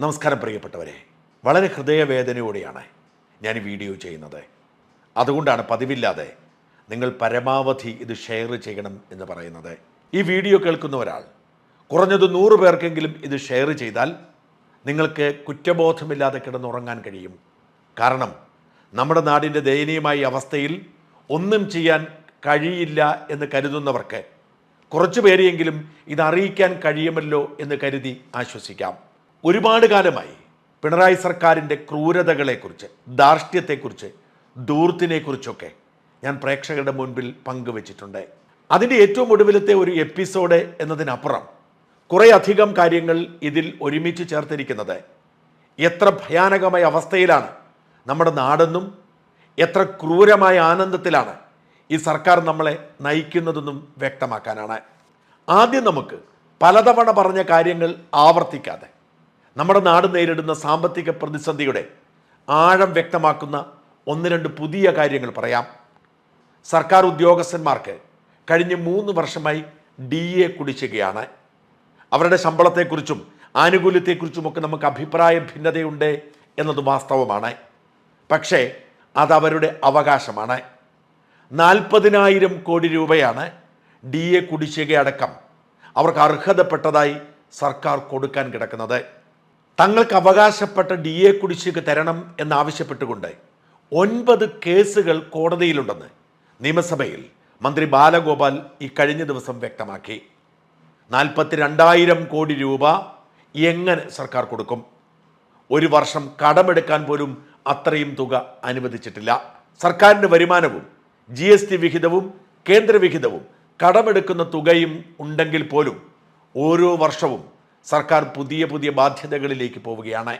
നമസ്കാരം പ്രിയപ്പെട്ടവരെ. വളരെ ഹൃദയവേദനയോടെയാണ് ഞാൻ വീഡിയോ ചെയ്യുന്നത്. അതുകൊണ്ടാണ് പതിവില്ലാതെ നിങ്ങൾ പരമാവധി ഇത് ഷെയർ ചെയ്യണം എന്ന് പറയുന്നത്. ഈ വീഡിയോ കേൾക്കുന്ന ഒരാൾ കുറഞ്ഞത് നൂറ് പേർക്കെങ്കിലും ഇത് ഷെയർ ചെയ്താൽ നിങ്ങൾക്ക് കുറ്റബോധമില്ലാതെ കിടന്നുറങ്ങാൻ കഴിയും. കാരണം നമ്മുടെ നാടിന്റെ ദയനീയമായ അവസ്ഥയിൽ ഒന്നും ചെയ്യാൻ കഴിയില്ല എന്ന് കരുതുന്നവർക്ക് കുറച്ചു പേരെയെങ്കിലും ഇത് അറിയിക്കാൻ കഴിയുമല്ലോ എന്ന് കരുതി ആശ്വസിക്കാം. ഒരുപാട് കാലമായി പിണറായി സർക്കാരിന്റെ ക്രൂരതകളെക്കുറിച്ച് ധാർഷ്ട്യത്തെക്കുറിച്ച് ദൂർത്തിനെക്കുറിച്ചൊക്കെ ഞാൻ പ്രേക്ഷകരുടെ മുൻപിൽ പങ്കുവച്ചിട്ടുണ്ട്. അതിന്റെ ഏറ്റവും ഒടുവിലത്തെ ഒരു എപ്പിസോഡ് എന്നതിനപ്പുറം കുറേ അധികം കാര്യങ്ങൾ ഇതിൽ ഒരുമിച്ച് ചേർത്തിരിക്കുന്നത് എത്ര ഭയാനകമായ അവസ്ഥയിലാണ് നമ്മുടെ നാടെന്നും എത്ര ക്രൂരമായ ആനന്ദത്തിലാണ് ഈ സർക്കാർ നമ്മളെ നയിക്കുന്നതെന്നും വ്യക്തമാക്കാനാണ്. ആദ്യം നമുക്ക് പലതവണ പറഞ്ഞ കാര്യങ്ങൾ ആവർത്തിക്കാതെ നമ്മുടെ നാട് നേരിടുന്ന സാമ്പത്തിക പ്രതിസന്ധിയുടെ ആഴം വ്യക്തമാക്കുന്ന ഒന്ന് രണ്ട് പുതിയ കാര്യങ്ങൾ പറയാം. സർക്കാർ ഉദ്യോഗസ്ഥന്മാർക്ക് കഴിഞ്ഞ മൂന്ന് വർഷമായി ഡി എ കുടിശ്ശികയാണ്. അവരുടെ ശമ്പളത്തെക്കുറിച്ചും ആനുകൂല്യത്തെക്കുറിച്ചുമൊക്കെ നമുക്ക് അഭിപ്രായ ഭിന്നതയുണ്ട് എന്നത് വാസ്തവമാണ്. പക്ഷേ അതവരുടെ അവകാശമാണ്. നാൽപ്പതിനായിരം കോടി രൂപയാണ് ഡി എ കുടിശ്ശികയടക്കം അവർക്ക് അർഹതപ്പെട്ടതായി സർക്കാർ കൊടുക്കാൻ കിടക്കുന്നത്. തങ്ങൾക്ക് അവകാശപ്പെട്ട ഡി എ കുടിശ്ശിക തരണം എന്നാവശ്യപ്പെട്ടുകൊണ്ട് ഒൻപത് കേസുകൾ കോടതിയിലുണ്ടെന്ന് നിയമസഭയിൽ മന്ത്രി ബാലഗോപാൽ ഇക്കഴിഞ്ഞ കഴിഞ്ഞ ദിവസം വ്യക്തമാക്കി. നാൽപ്പത്തി രണ്ടായിരം കോടി രൂപ എങ്ങനെ സർക്കാർ കൊടുക്കും? ഒരു വർഷം കടമെടുക്കാൻ പോലും അത്രയും തുക അനുവദിച്ചിട്ടില്ല. സർക്കാരിന്റെ വരുമാനവും ജി എസ് ടി വിഹിതവും കേന്ദ്രവിഹിതവും കടമെടുക്കുന്ന തുകയും ഉണ്ടെങ്കിൽ പോലും ഓരോ വർഷവും സർക്കാർ പുതിയ പുതിയ ബാധ്യതകളിലേക്ക് പോവുകയാണ്.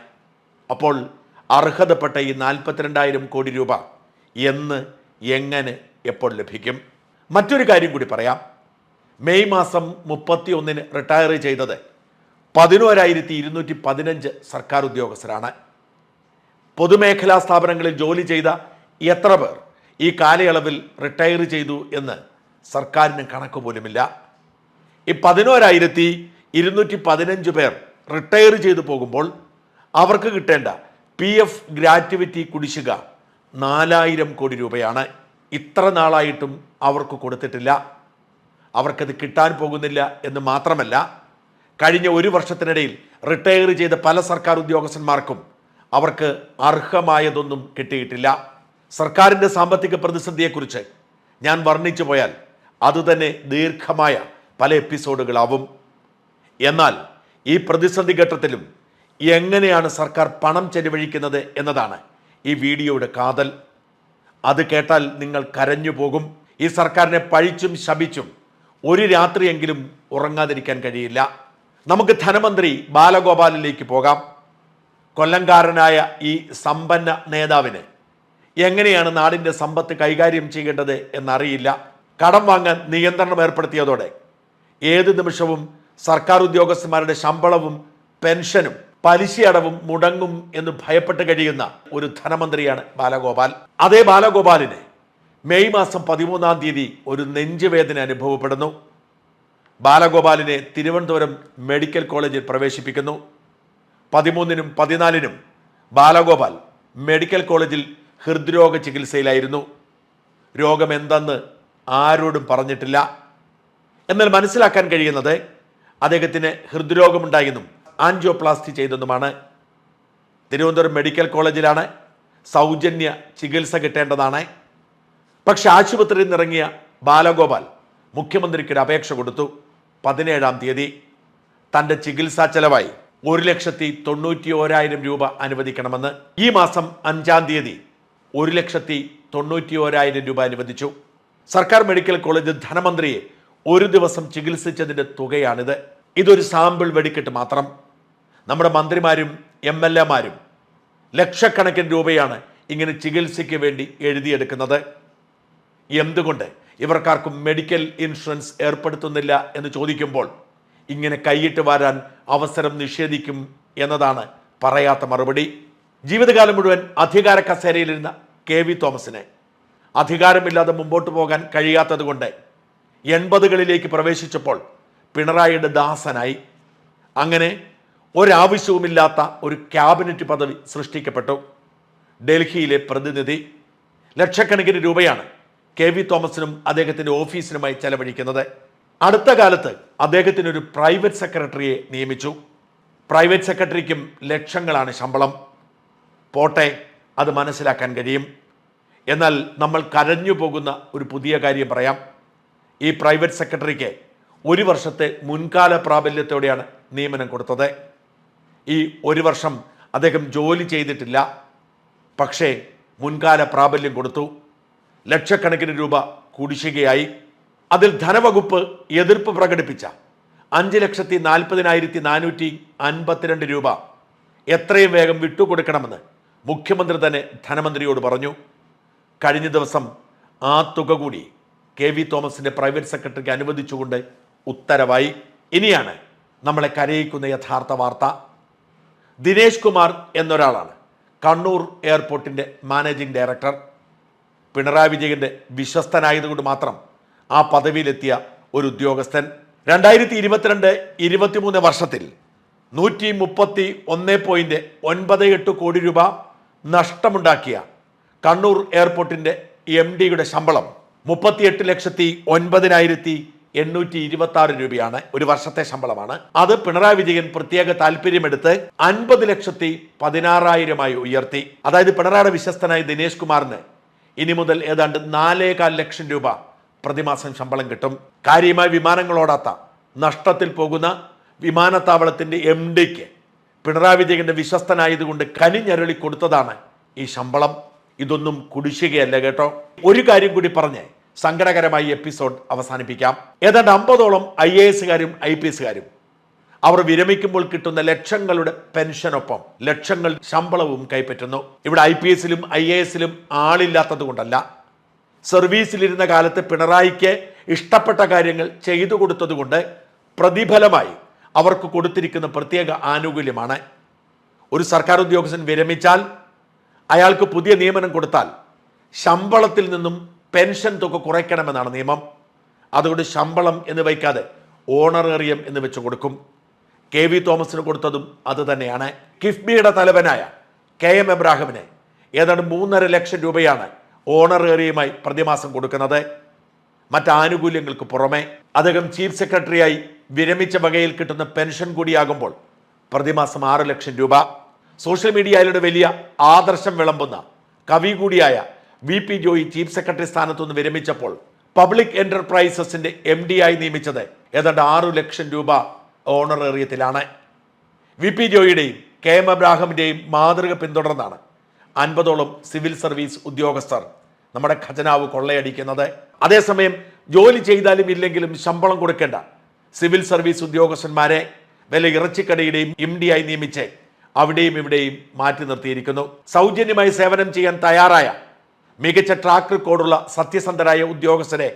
അപ്പോൾ അർഹതപ്പെട്ട ഈ നാൽപ്പത്തിരണ്ടായിരം കോടി രൂപ എന്ന് എങ്ങനെ എപ്പോൾ ലഭിക്കും? മറ്റൊരു കാര്യം കൂടി പറയാം. മെയ് മാസം മുപ്പത്തി ഒന്നിന് റിട്ടയർ ചെയ്തത് പതിനോരായിരത്തി ഇരുന്നൂറ്റി പതിനഞ്ച് സർക്കാർ ഉദ്യോഗസ്ഥരാണ്. പൊതുമേഖലാ സ്ഥാപനങ്ങളിൽ ജോലി ചെയ്ത എത്ര പേർ ഈ കാലയളവിൽ റിട്ടയർ ചെയ്തു എന്ന് സർക്കാരിന് കണക്ക് പോലുമില്ല. ഈ പതിനോരായിരത്തി ഇരുന്നൂറ്റി പതിനഞ്ച് പേർ റിട്ടയർ ചെയ്തു പോകുമ്പോൾ അവർക്ക് കിട്ടേണ്ട പി എഫ് ഗ്രാറ്റുവിറ്റി കുടിശ്ശിക നാലായിരം കോടി രൂപയാണ്. ഇത്ര നാളായിട്ടും അവർക്ക് കൊടുത്തിട്ടില്ല. അവർക്കത് കിട്ടാൻ പോകുന്നില്ല എന്ന് മാത്രമല്ല കഴിഞ്ഞ ഒരു വർഷത്തിനിടയിൽ റിട്ടയർ ചെയ്ത പല സർക്കാർ ഉദ്യോഗസ്ഥന്മാർക്കും അവർക്ക് അർഹമായതൊന്നും കിട്ടിയിട്ടില്ല. സർക്കാരിന്റെ സാമ്പത്തിക പ്രതിസന്ധിയെക്കുറിച്ച് ഞാൻ വർണിച്ചു പോയാൽ അതുതന്നെ ദീർഘമായ പല എപ്പിസോഡുകളാവും. എന്നാൽ ഈ പ്രതിസന്ധി ഘട്ടത്തിലും എങ്ങനെയാണ് സർക്കാർ പണം ചെലവഴിക്കുന്നത് എന്നതാണ് ഈ വീഡിയോയുടെ കാതൽ. അത് കേട്ടാൽ നിങ്ങൾ കരഞ്ഞു പോകും. ഈ സർക്കാരിനെ പഴിച്ചും ശപിച്ചും ഒരു രാത്രിയെങ്കിലും ഉറങ്ങാതിരിക്കാൻ കഴിയില്ല. നമുക്ക് ധനമന്ത്രി ബാലഗോപാലിലേക്ക് പോകാം. കൊല്ലംകാരനായ ഈ സമ്പന്ന നേതാവിന് എങ്ങനെയാണ് നാടിന്റെ സമ്പത്ത് കൈകാര്യം ചെയ്യേണ്ടത് എന്നറിയില്ല. കടം വാങ്ങാൻ നിയന്ത്രണം ഏർപ്പെടുത്തിയതോടെ ഏത് നിമിഷവും സർക്കാർ ഉദ്യോഗസ്ഥന്മാരുടെ ശമ്പളവും പെൻഷനും പലിശയടവും മുടങ്ങും എന്ന് ഭയപ്പെട്ട് കഴിയുന്ന ഒരു ധനമന്ത്രിയാണ് ബാലഗോപാൽ. അതേ ബാലഗോപാലിന് മെയ് മാസം പതിമൂന്നാം തീയതി ഒരു നെഞ്ചുവേദന അനുഭവപ്പെടുന്നു. ബാലഗോപാലിനെ തിരുവനന്തപുരം മെഡിക്കൽ കോളേജിൽ പ്രവേശിപ്പിക്കുന്നു. പതിമൂന്നിനും പതിനാലിനും ബാലഗോപാൽ മെഡിക്കൽ കോളേജിൽ ഹൃദ്രോഗ ചികിത്സയിലായിരുന്നു. രോഗമെന്തെന്ന് ആരോടും പറഞ്ഞിട്ടില്ല. എന്നാൽ മനസ്സിലാക്കാൻ കഴിയുന്നത് അദ്ദേഹത്തിന് ഹൃദ്രോഗമുണ്ടായെന്നും ആൻജിയോപ്ലാസ്റ്റി ചെയ്തെന്നുമാണ് തിരുവനന്തപുരം മെഡിക്കൽ കോളേജിലാണ് സൗജന്യ ചികിത്സ കിട്ടേണ്ടതാണ്. പക്ഷെ ആശുപത്രിയിൽ നിന്നിറങ്ങിയ ബാലഗോപാൽ മുഖ്യമന്ത്രിക്ക് ഒരു അപേക്ഷ കൊടുത്തു. പതിനേഴാം തീയതി. തന്റെ ചികിത്സാ ചെലവായി ഒരു ലക്ഷത്തി തൊണ്ണൂറ്റി ഓരായിരം രൂപ അനുവദിക്കണമെന്ന് ഈ മാസം അഞ്ചാം തീയതി ഒരു ലക്ഷത്തി തൊണ്ണൂറ്റി ഓരായിരം രൂപ അനുവദിച്ചു. സർക്കാർ മെഡിക്കൽ കോളേജ് ധനമന്ത്രിയെ ഒരു ദിവസം ചികിത്സിച്ചതിന്റെ തുകയാണിത്. ഇതൊരു സാമ്പിൾ വെടിക്കെട്ട് മാത്രം. നമ്മുടെ മന്ത്രിമാരും എം എൽ എമാരും ലക്ഷക്കണക്കിന് രൂപയാണ് ഇങ്ങനെ ചികിത്സയ്ക്ക് വേണ്ടി എഴുതിയെടുക്കുന്നത്. എന്തുകൊണ്ട് ഇവർക്കാർക്കും മെഡിക്കൽ ഇൻഷുറൻസ് ഏർപ്പെടുത്തുന്നില്ല എന്ന് ചോദിക്കുമ്പോൾ ഇങ്ങനെ കൈയിട്ട് വരാൻ അവസരം നിഷേധിക്കും എന്നതാണ് പറയാത്ത മറുപടി. ജീവിതകാലം മുഴുവൻ അധികാര കസേരയിലിരുന്ന കെ വി തോമസിനെ അധികാരമില്ലാതെ മുമ്പോട്ട് പോകാൻ കഴിയാത്തത് കൊണ്ട് എൺപതുകളിലേക്ക് പ്രവേശിച്ചപ്പോൾ പിണറായിയുടെ ദാസനായി. അങ്ങനെ ഒരാവശ്യവുമില്ലാത്ത ഒരു ക്യാബിനറ്റ് പദവി സൃഷ്ടിക്കപ്പെട്ടു. ഡൽഹിയിലെ പ്രതിനിധി ലക്ഷക്കണക്കിന് രൂപയാണ് കെ വി തോമസിനും അദ്ദേഹത്തിന്റെ ഓഫീസിനുമായി ചെലവഴിക്കുന്നത്. അടുത്ത കാലത്ത് അദ്ദേഹത്തിന് ഒരു പ്രൈവറ്റ് സെക്രട്ടറിയെ നിയമിച്ചു. പ്രൈവറ്റ് സെക്രട്ടറിക്കും ലക്ഷങ്ങളാണ് ശമ്പളം. പോട്ടെ അത് മനസ്സിലാക്കാൻ കഴിയും. എന്നാൽ നമ്മൾ കരഞ്ഞു പോകുന്ന ഒരു പുതിയ കാര്യം പറയാം. ഈ പ്രൈവറ്റ് സെക്രട്ടറിക്ക് ഒരു വർഷത്തെ മുൻകാല പ്രാബല്യത്തോടെയാണ് നിയമനം കൊടുത്തത്. ഈ ഒരു വർഷം അദ്ദേഹം ജോലി ചെയ്തിട്ടില്ല. പക്ഷേ മുൻകാല പ്രാബല്യം കൊടുത്തു. ലക്ഷക്കണക്കിന് രൂപ കുടിശ്ശികയായി. അതിൽ ധനവകുപ്പ് എതിർപ്പ് പ്രകടിപ്പിച്ച അഞ്ച് ലക്ഷത്തി നാൽപ്പതിനായിരത്തി നാനൂറ്റി അൻപത്തിരണ്ട് രൂപ എത്രയും വേഗം വിട്ടുകൊടുക്കണമെന്ന് മുഖ്യമന്ത്രി തന്നെ ധനമന്ത്രിയോട് പറഞ്ഞു. കഴിഞ്ഞ ദിവസം ആ തുക കൂടി കെ വി തോമസിന്റെ പ്രൈവറ്റ് സെക്രട്ടറിക്ക് അനുവദിച്ചുകൊണ്ട് ഉത്തരവായി. ഇനിയാണ് നമ്മളെ കരയിക്കുന്ന യഥാർത്ഥ വാർത്ത. ദിനേശ് കുമാർ എന്നൊരാളാണ്. കണ്ണൂർ എയർപോർട്ടിന്റെ മാനേജിംഗ് ഡയറക്ടർ. പിണറായി വിജയന്റെ വിശ്വസ്തനായതുകൊണ്ട് മാത്രം ആ പദവിയിലെത്തിയ ഒരു ഉദ്യോഗസ്ഥൻ. രണ്ടായിരത്തി ഇരുപത്തിരണ്ട് ഇരുപത്തിമൂന്ന് വർഷത്തിൽ നൂറ്റി മുപ്പത്തി ഒന്ന് പോയിന്റ് ഒൻപത് എട്ട് കോടി രൂപ നഷ്ടമുണ്ടാക്കിയ കണ്ണൂർ എയർപോർട്ടിന്റെ എം ഡിയുടെ ശമ്പളം മുപ്പത്തിയെട്ട് ലക്ഷത്തി ഒൻപതിനായിരത്തി എണ്ണൂറ്റി ഇരുപത്തി ആറ് രൂപയാണ് ഒരു വർഷത്തെ ശമ്പളമാണ്. അത് പിണറായി വിജയൻ പ്രത്യേക താല്പര്യമെടുത്ത് അൻപത് ലക്ഷത്തി പതിനാറായിരമായി ഉയർത്തി. അതായത് പിണറായിയുടെ വിശ്വസ്തനായ ദിനേശ് കുമാറിന് ഇനി മുതൽ ഏതാണ്ട് നാലേകാൽ ലക്ഷം രൂപ പ്രതിമാസം ശമ്പളം കിട്ടും. കാര്യമായി വിമാനങ്ങളോടാത്ത നഷ്ടത്തിൽ പോകുന്ന വിമാനത്താവളത്തിന്റെ എം ഡിക്ക് പിണറായി വിജയന്റെ വിശ്വസ്തനായതുകൊണ്ട് കനിഞ്ഞരളി കൊടുത്തതാണ് ഈ ശമ്പളം. ഇതൊന്നും കുടിശ്ശികയല്ല കേട്ടോ. ഒരു കാര്യം കൂടി പറഞ്ഞ്. സങ്കടകരമായി എപ്പിസോഡ് അവസാനിപ്പിക്കാം. ഏതാണ്ട് അമ്പതോളം ഐ എ എസുകാരും ഐ പി എസുകാരും അവർ വിരമിക്കുമ്പോൾ കിട്ടുന്ന ലക്ഷങ്ങളുടെ പെൻഷനൊപ്പം ലക്ഷങ്ങൾ ശമ്പളവും കൈപ്പറ്റുന്നു. ഇവിടെ ഐ പി എസിലും ഐ എ എസിലും ആളില്ലാത്തത് കൊണ്ടല്ല സർവീസിലിരുന്ന കാലത്ത് പിണറായിക്ക് ഇഷ്ടപ്പെട്ട കാര്യങ്ങൾ ചെയ്തു കൊടുത്തതുകൊണ്ട് പ്രതിഫലമായി അവർക്ക് കൊടുത്തിരിക്കുന്ന പ്രത്യേക ആനുകൂല്യമാണ്. ഒരു സർക്കാർ ഉദ്യോഗസ്ഥൻ വിരമിച്ചാൽ അയാൾക്ക് പുതിയ നിയമനം കൊടുത്താൽ ശമ്പളത്തിൽ നിന്നും പെൻഷൻ തുക കുറയ്ക്കണമെന്നാണ് നിയമം. അതുകൊണ്ട് ശമ്പളം എന്ന് വയ്ക്കാതെ ഓണറേറിയം എന്ന് വെച്ച് കൊടുക്കും. കെ വി തോമസിന് കൊടുത്തതും അത് തന്നെയാണ്. കിഫ്ബിയുടെ തലവനായ കെ എം എബ്രാഹിമിന് ഏതാണ്ട് മൂന്നര ലക്ഷം രൂപയാണ് ഓണറേറിയമായി പ്രതിമാസം കൊടുക്കുന്നത്. മറ്റ് ആനുകൂല്യങ്ങൾക്ക് പുറമെ അദ്ദേഹം ചീഫ് സെക്രട്ടറിയായി വിരമിച്ച വകയിൽ കിട്ടുന്ന പെൻഷൻ കൂടിയാകുമ്പോൾ പ്രതിമാസം ആറ് ലക്ഷം രൂപ. സോഷ്യൽ മീഡിയയിലൂടെ വലിയ ആദർശം വിളമ്പുന്ന കവി കൂടിയായ V P Joy chief secretary സ്ഥാനത്തു നിന്ന് വിരമിച്ചപ്പോൾ പബ്ലിക് എന്റർപ്രൈസസിന്റെ എം ഡി ആയി നിയമിച്ചത് ഏതാണ്ട് ആറു ലക്ഷം രൂപ ഓണറേറിയത്തിലാണ്. വി പി ജോയിയുടെയും കെ എം അബ്രാഹമിന്റെയും മാതൃക പിന്തുടർന്നാണ് അൻപതോളം സിവിൽ സർവീസ് ഉദ്യോഗസ്ഥർ നമ്മുടെ ഖജനാവ് കൊള്ളയടിക്കുന്നത്. അതേസമയം ജോലി ചെയ്താലും ഇല്ലെങ്കിലും ശമ്പളം കൊടുക്കേണ്ട സിവിൽ സർവീസ് ഉദ്യോഗസ്ഥന്മാരെ വില ഇറച്ചിക്കടയുടെയും എം ഡി ആയി നിയമിച്ച് അവിടെയും ഇവിടെയും മാറ്റി നിർത്തിയിരിക്കുന്നു. സൗജന്യമായി സേവനം ചെയ്യാൻ തയ്യാറായ മികച്ച ട്രാക്ക് റെക്കോർഡുള്ള സത്യസന്ധരായ ഉദ്യോഗസ്ഥരെ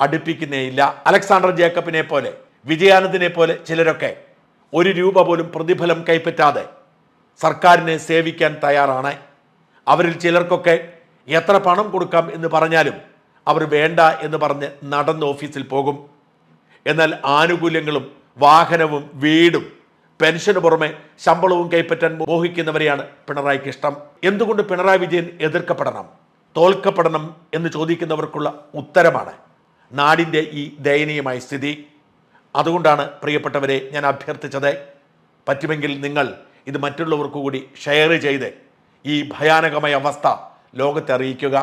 അടുപ്പിക്കുന്നേയില്ല. അലക്സാണ്ടർ ജേക്കബിനെ പോലെ വിജയാനന്ദിനെ പോലെ ചിലരൊക്കെ ഒരു രൂപ പോലും പ്രതിഫലം കൈപ്പറ്റാതെ സർക്കാരിനെ സേവിക്കാൻ തയ്യാറാണ്. അവരിൽ ചിലർക്കൊക്കെ എത്ര പണം കൊടുക്കാം എന്ന് പറഞ്ഞാലും അവർ വേണ്ട എന്ന് പറഞ്ഞ് നടന്ന് ഓഫീസിൽ പോകും. എന്നാൽ ആനുകൂല്യങ്ങളും വാഹനവും വീടും പെൻഷന് പുറമെ ശമ്പളവും കൈപ്പറ്റാൻ മോഹിക്കുന്നവരെയാണ് പിണറായിക്ക് ഇഷ്ടം. എന്തുകൊണ്ട് പിണറായി വിജയൻ എതിർക്കപ്പെടണം? തോൽക്കപ്പെടണം എന്ന് ചോദിക്കുന്നവർക്കുള്ള ഉത്തരമാണ് നാടിന്റെ ഈ ദയനീയമായ സ്ഥിതി. അതുകൊണ്ടാണ് പ്രിയപ്പെട്ടവരെ ഞാൻ അഭ്യർത്ഥിച്ചത് പറ്റുമെങ്കിൽ നിങ്ങൾ ഇത് മറ്റുള്ളവർക്ക് കൂടി ഷെയർ ചെയ്ത് ഈ ഭയാനകമായ അവസ്ഥ ലോകത്തെ അറിയിക്കുക.